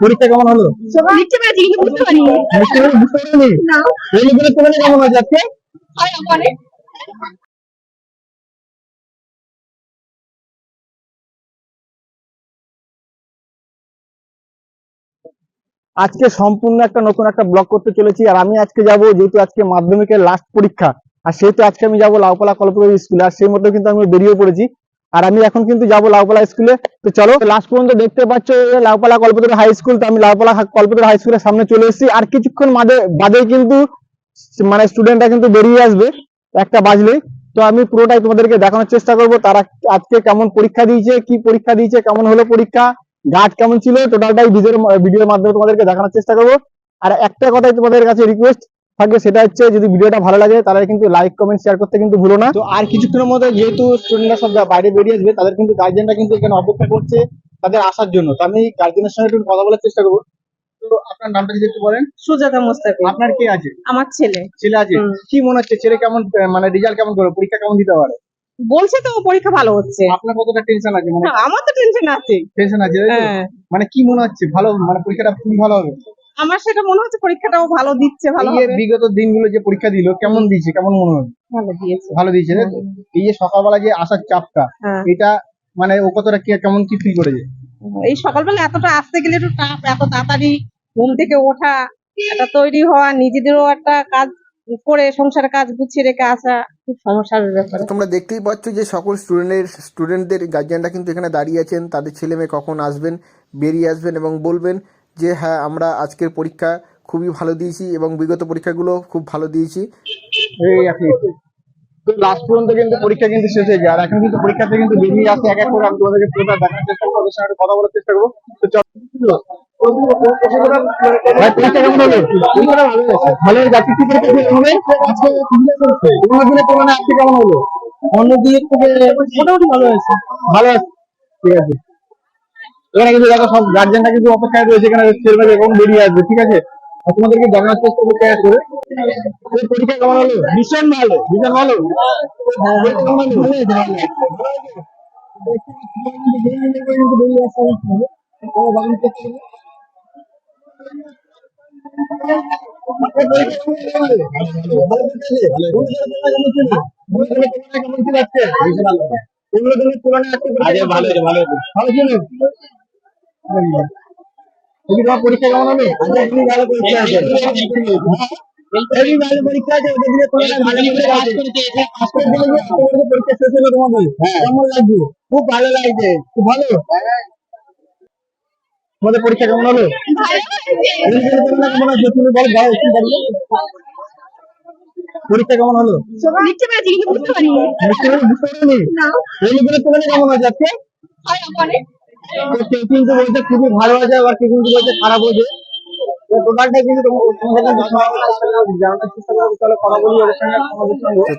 পরীক্ষা কেমন হলো? লিখতে পেরেছি কিন্তু বুঝতে পারিনি। বুঝতে পারলি- বুঝতে পারলি না। এইগুলো তোমাদের কেমন হয়েছে আজকে? আজকে সম্পূর্ণ একটা নতুন একটা ব্লগ করতে চলেছি আর আমি আজকে যাব যেহেতু আজকে মাধ্যমিকের লাস্ট পরীক্ষা আর সেহেতু আজকে আমি যাব লাউপালা কল্পতরু স্কুলে আর সেই মধ্যে কিন্তু আমি বেরিয়ে পড়েছি। আর আমি এখন কিন্তু যাব লাউপালা স্কুলে। তো চলো লাস্ট পর্যন্ত দেখতে পাচ্ছ লাউপালা কল্পতরু হাই স্কুল তো আমি লাউপালা কল্পতরু হাই স্কুলের সামনে চলে এসেছি। আর কিছুক্ষণ বাদে বাদে কিন্তু মানে স্টুডেন্টরা কিন্তু বেরিয়ে আসবে একটা বাজলে। তো আমি পুরোটাই তোমাদেরকে দেখানোর চেষ্টা করব, তারা আজকে কেমন পরীক্ষা দিয়েছে, কি পরীক্ষা দিয়েছে, কেমন হলো পরীক্ষা গার্ড কেমন ছিল টোটালটাই ভিডিওর ভিডিওর মাধ্যমে তোমাদেরকে দেখানোর চেষ্টা করব। আর একটা কথাই তোমাদের কাছে রিকোয়েস্ট থাকবে সেটা হচ্ছে যদি ভিডিওটা ভালো লাগে তাহলে কিন্তু লাইক কমেন্ট শেয়ার করতে কিন্তু ভুলো না। তো আর কিছুক্ষণের মধ্যে যেহেতু স্টুডেন্টরা সব বাইরে বেরিয়ে আসবে তাদের কিন্তু গার্জেনরা কিন্তু এখানে অপেক্ষা করছে তাদের আসার জন্য। তো আমি গার্জেনের সঙ্গে একটু কথা বলার চেষ্টা করব। তো আপনার নামটা যদি একটু বলেন। সুজাতা মোস্তাকি আপনার কে আছে? আমার ছেলে। ছেলে আছে? কি মনে হচ্ছে ছেলে কেমন মানে রেজাল্ট কেমন করবে? পরীক্ষা কেমন দিতে পারে? বলছে তো পরীক্ষা ভালো হচ্ছে। আপনার কতটা টেনশন আছে? মানে আমার তো টেনশন আছে। টেনশন আছে তাই তো? হ্যাঁ। মানে কি মনে হচ্ছে? ভালো মানে পরীক্ষাটা খুবই ভালো হবে। আমার সেটা মনে হচ্ছে পরীক্ষাটাও ভালো দিচ্ছে ভালো এই যে বিগত দিনগুলো যে পরীক্ষা দিল কেমন দিয়েছে? কেমন মনে হয় ভালো দিয়েছে। ভালো দিয়েছে তাই তো? এই যে সকালবেলা যে আসার চাপটা হ্যাঁ। এটা মানে ও কতটা কি কেমন কি ফিল করেছে? এই সকালবেলা এতটা আসতে গেলে একটু টাফ এত তাড়াতাড়ি ঘুম থেকে ওঠা এটা তৈরি হওয়া নিজেদেরও একটা কাজ করে সংসারের কাজ গুছিয়ে রেখে আসা খুব সমস্যার ব্যাপার। তোমরা দেখতেই পাচ্ছ যে সকল স্টুডেন্টের স্টুডেন্টদের গার্জিয়ানরা কিন্তু এখানে দাঁড়িয়ে আছেন। তাদের ছেলে মেয়ে কখন আসবেন বেরিয়ে আসবেন এবং বলবেন যে হ্যাঁ আমরা আজকের পরীক্ষা খুবই ভালো দিয়েছি এবং বিগত পরীক্ষাগুলো খুব ভালো দিয়েছি। তো লাস্ট পর্যন্ত কিন্তু পরীক্ষা কিন্তু শেষ হয়ে যায়। আর এখন কিন্তু পরীক্ষাতে কিন্তু বেরিয়ে এক এক করে আমি তোমাদেরকে পুরোটা দেখার চেষ্টা করব ওদের সঙ্গে কথা বলার চেষ্টা করব। তো চলো। কেমন হলো? ভালো হয়েছে। ভালো যাচ্ছে কি পরীক্ষা হবে আজকে তিনটে অন্য দিনের তুলনায় আজকে কেমন হলো? অন্য দিনের থেকে মোটামুটি ভালো হয়েছে। ভালো আছে ঠিক আছে। এখানে কিন্তু দেখো সব গার্জেনরা কিন্তু অপেক্ষায় রয়েছে এখানে ছেলেমেয়ে কখন বেরিয়ে আসবে ঠিক আছে তোমাদেরকে জানার চেষ্টা করতে করে পরীক্ষা কেমন হলো ভীষণ ভালো ভীষণ ভালো হ্যাঁ? ভালো? ভালো ছিল? তুমি তোমার পরীক্ষা কেমন হবে? ভালো পরীক্ষা আছে। খুবই ভালো পরীক্ষা আছে ওদের দিকে তুলনায় ভালো করে তোমাদের পরীক্ষা শেষ হলো তোমাদের। কেমন লাগছে? খুব ভালো লাগছে। খুব ভালো? তোমাদের পরীক্ষা কেমন হলো? তুমি বলো যাও একটু পরীক্ষা কেমন হলো লিখতে বুঝতে পারিনি। বুঝতে তুলনায় কেমন কেউ কিন্তু বলছে খুবই ভালো আছে আবার কেউ কিন্তু বলছে খারাপ হয়েছে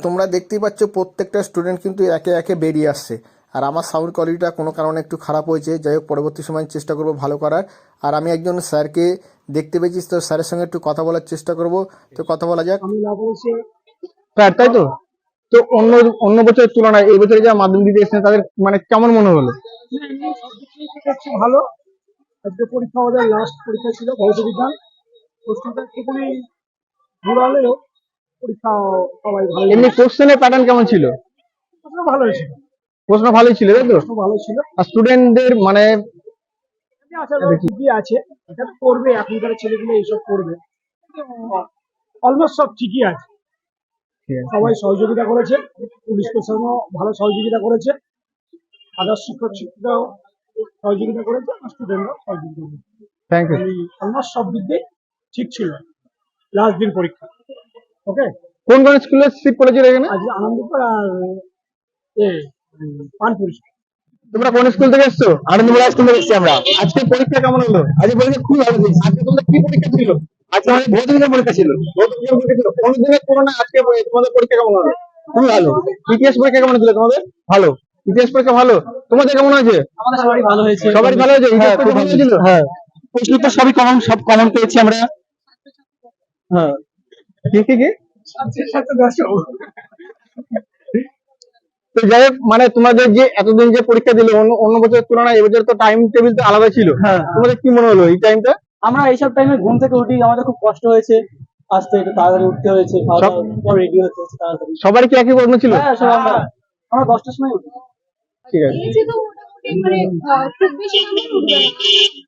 তোমরা দেখতেই পাচ্ছ প্রত্যেকটা স্টুডেন্ট কিন্তু একে একে বেরিয়ে আসছে। আর আমার সাউন্ড কোয়ালিটিটা কোনো কারণে একটু খারাপ হয়েছে যাই হোক পরবর্তী সময় চেষ্টা করব ভালো করার। আর আমি একজন স্যারকে দেখতে পেয়েছি তো স্যারের সঙ্গে একটু কথা বলার চেষ্টা করব। তো কথা বলা যাক। স্যার তাই তো? তো অন্য অন্য বছরের তুলনায় এই বছরে যারা মাধ্যমিক দিতে এসেছেন তাদের মানে কেমন মনে হলো? ভালো। আজকে পরীক্ষা আমাদের লাস্ট পরীক্ষা ছিল ভৌত বিজ্ঞান। প্রশ্নটা একটুখানি ভুল হলেও পরীক্ষা সবাই ভালো এমনি কোশ্চেনের প্যাটার্ন কেমন ছিল? প্রশ্ন ভালো হয়েছে প্রশ্ন ভালোই ছিল তাই তো? ভালো ছিল। আর স্টুডেন্টদের মানে আছে। এটা করবে এখনকার ছেলেগুলো এইসব করবে। অলমোস্ট সব ঠিকই আছে। সবাই সহযোগিতা করেছে। পুলিশ প্রশাসনও ভালো সহযোগিতা করেছে। আদার্স শিক্ষক শিক্ষিকাও সহযোগিতা করেছে আর স্টুডেন্টরাও সহযোগিতা করেছে। থ্যাংক ইউ অলমোস্ট সব দিক দিয়ে ঠিক ছিল। লাস্ট দিন পরীক্ষা। ওকে কোন কোন স্কুলে সিট পড়েছিল এখানে? আজ আনন্দপুর আর এ পানপুর। তোমরা কোন স্কুল থেকে এসছো? আনন্দপুরা স্কুল থেকে এসছি আমরা। আজকে পরীক্ষা কেমন হলো? আজকে পরীক্ষা খুব ভালো হয়েছে আজকে তোমাদের কি পরীক্ষা ছিল? আজকে আমাদের ভৌত বিজ্ঞান পরীক্ষা ছিল। পরীক্ষা কোন দিনের আজকে তোমাদের পরীক্ষা কেমন হলো খুবই ভালো। ইতিহাস পরীক্ষা কেমন ছিল তোমাদের? ভালো। ইতিহাস পরীক্ষা ভালো। তোমাদের কেমন হয়েছে? সবারই ভালো হয়েছে। সবারই ভালো হয়েছে? ইতিহাস পরীক্ষা ভালো। ছিল? হ্যাঁ। প্রশ্ন তো সবই কমন সব কমন পেয়েছি আমরা। হ্যাঁ। কি কি কি? সাথে সাথে দশ তো যাই হোক মানে তোমাদের যে এতদিন যে পরীক্ষা দিলে অন্য অন্য বছরের তুলনায় এবছর তো টাইম টেবিল তো আলাদা ছিল। হ্যাঁ। তোমাদের কি মনে হলো এই টাইমটা আমরা এইসব টাইমে ঘুম থেকে উঠি আমাদের খুব কষ্ট হয়েছে। আসতে একটু তাড়াতাড়ি উঠতে হয়েছে রেডি হতে হয়েছে তাড়াতাড়ি। সবারই কি একই প্রশ্ন ছিল? হ্যাঁ সব আমরা আমরা দশটার সময় উঠি। ঠিক আছে। মানে আহ, খুব বেশি উঠবে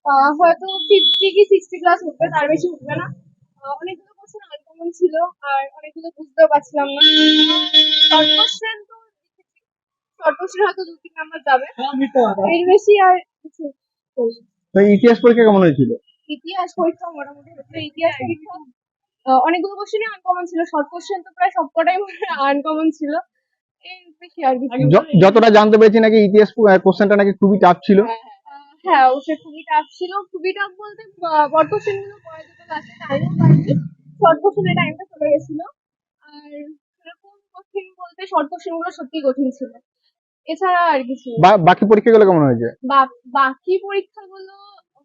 না। হয়তো ফিফটি কি সিক্সটি প্লাস উঠবে তার বেশি উঠবে না। অনেকগুলো কোশ্চেন আনকমন ছিল আর অনেকগুলো বুঝতেও পারছিলাম না। শর্ট কোশ্চেন তো শর্ট কোশ্চেন হয়তো দু তিন নাম্বার যাবে এর বেশি আর কিছু তো ইতিহাস পরীক্ষা কেমন হয়েছিল? ইতিহাস পরীক্ষা মোটামুটি হচ্ছে ইতিহাস পরীক্ষা অনেকগুলো কোশ্চেনই আনকমন ছিল। শর্ট কোশ্চেন তো প্রায় সবকটাই আনকমন ছিল। যতটা জানতে পেরেছি নাকি ইতিহাস কোশ্চেনটা নাকি খুবই টাফ ছিল। হ্যাঁ অবশ্যই খুবই টাফ ছিল। খুবই টাফ বলতে বড় কোশ্চেনগুলো পরে যেতে লাস্টে টাইমও পাইনি। শর্ট কোশ্চেনের টাইমটা চলে গেছিল। আর সেরকম কঠিন বলতে শর্ট কোশ্চেনগুলো সত্যি কঠিন ছিল। এছাড়া আর কিছু বাকি পরীক্ষাগুলো কেমন হয়েছে? বাকি পরীক্ষাগুলো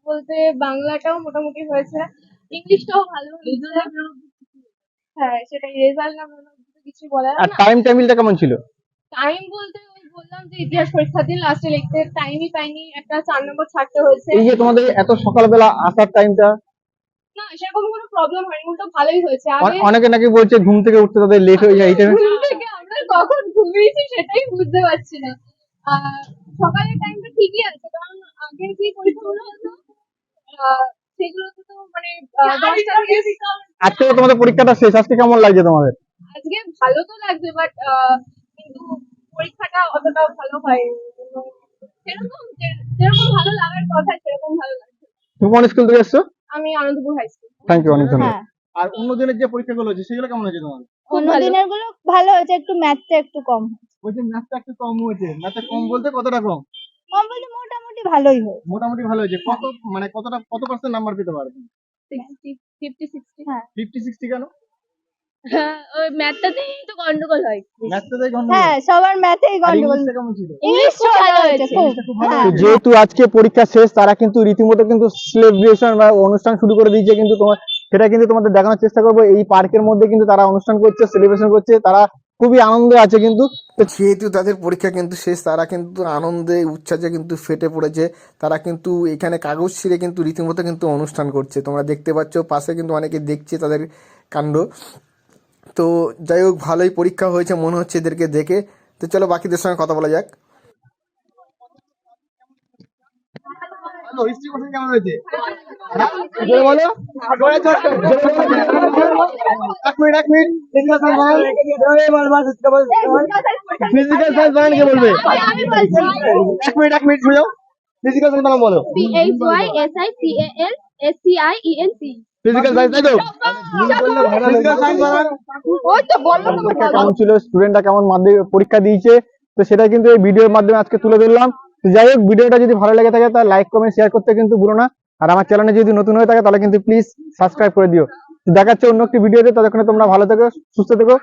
বলতে বাংলাটাও মোটামুটি হয়েছে। ইংলিশটাও ভালো হয়েছে। হ্যাঁ সেটাই রেজাল্ট না কিছু আর টাইম টেবিলটা কেমন ছিল? টাইম বলতে বললাম যে ইতিহাস পরীক্ষার দিন লাস্টে লিখতে। টাইমই পাইনি একটা চার নম্বর ছাড়তে হয়েছে। এই যে তোমাদের এত সকালবেলা আসার টাইমটা না সেরকম কোনো প্রবলেম হয়নি উল্টো ভালোই হয়েছে। আগে অনেকে নাকি বলছে ঘুম থেকে উঠতে তাদের লেট হয়ে যায় এই টাইমে ঘুম থেকে আমরা কখন ঘুমিয়েছি সেটাই বুঝতে পারছি না। সকালের টাইমটা ঠিকই আছে কারণ আগের যে পরীক্ষাগুলো হতো সেগুলোতে তো মানে আজকে তো তোমাদের পরীক্ষাটা শেষ আজকে কেমন লাগছে তোমাদের? আজকে ভালো তো লাগছে বাট কিন্তু পরীক্ষাটা অতটা ভালো হয় সেরকম যেরকম ভালো লাগার কথা সেরকম ভালো লাগছে। তুমি কোন স্কুল থেকে এসছো? আমি Anandapur high school thank you অনেক ধন্যবাদ। হ্যাঁ। আর অন্য দিনের যে পরীক্ষাগুলো হচ্ছে সেগুলো কেমন হয়েছে তোমাদের? অন্য দিনেরগুলো ভালো হয়েছে একটু ম্যাথটা একটু কম বলছে ম্যাথটা একটু কম হয়েছে। ম্যাথটা কম বলতে কতটা কম? কম বলতে মোটামুটি ভালোই হয়েছে। মোটামুটি ভালো হয়েছে। কত মানে কতটা কত পার্সেন্ট নাম্বার পেতে পারবে ফিফটি সিক্সটি ফিফটি সিক্সটি কেন? ওই ম্যাথটাতেই তো গন্ডগোল হয়। ম্যাথটাতেই হ্যাঁ? সবার ম্যাথেই গন্ডগোল। ইংলিশটা কেমন ছিল? ইংলিশ ভালো হয়েছে হ্যাঁ। যেহেতু আজকে পরীক্ষা শেষ তারা কিন্তু রীতিমতো কিন্তু সেলিব্রেশন বা অনুষ্ঠান শুরু করে দিয়েছে কিন্তু তোমার সেটা কিন্তু তোমাদের দেখানোর চেষ্টা করব। এই পার্কের মধ্যে কিন্তু তারা অনুষ্ঠান করছে সেলিব্রেশন করছে তারা খুবই আনন্দে আছে কিন্তু। যেহেতু তাদের পরীক্ষা কিন্তু শেষ, তারা কিন্তু আনন্দে উচ্ছ্বাসে কিন্তু ফেটে পড়েছে। তারা কিন্তু এখানে কাগজ ছিঁড়ে কিন্তু রীতিমতো কিন্তু অনুষ্ঠান করছে। তোমরা দেখতে পাচ্ছ, পাশে কিন্তু অনেকে দেখছে তাদের কাণ্ড। তো যাই হোক, ভালোই পরীক্ষা হয়েছে মনে হচ্ছে এদেরকে দেখে। তো চলো বাকিদের সঙ্গে কথা বলা যাক। হিস্ট্রি কোশ্চেন কেমন হয়েছে হ্যাঁ? জোরে বলো জোরে জোরে জোরে। এক মিনিট এক মিনিট ফিজিক্যাল সায়েন্স বানান কে বলবে এক মিনিট এক মিনিট শুনে ফিজিক্যাল সায়েন্স বানান বলো P H Y S I C A L S C I E N C physical science তাই তো ফিজিক্যাল সায়েন্স বানান ওই তো বলল তো পরীক্ষা কেমন ছিল স্টুডেন্টরা কেমন মাধ্যমিক পরীক্ষা দিয়েছে তো সেটা কিন্তু এই ভিডিওর মাধ্যমে আজকে তুলে ধরলাম যাই হোক, ভিডিওটা যদি ভালো লেগে থাকে, তাহলে লাইক কমেন্ট শেয়ার করতে কিন্তু ভুলো না। আর আমার চ্যানেলে যদি নতুন হয়ে থাকে, তাহলে কিন্তু প্লিজ সাবস্ক্রাইব করে দিও। দেখাচ্ছে অন্য একটি ভিডিওতে, ততক্ষণে তোমরা ভালো থেকো, সুস্থ থেকো।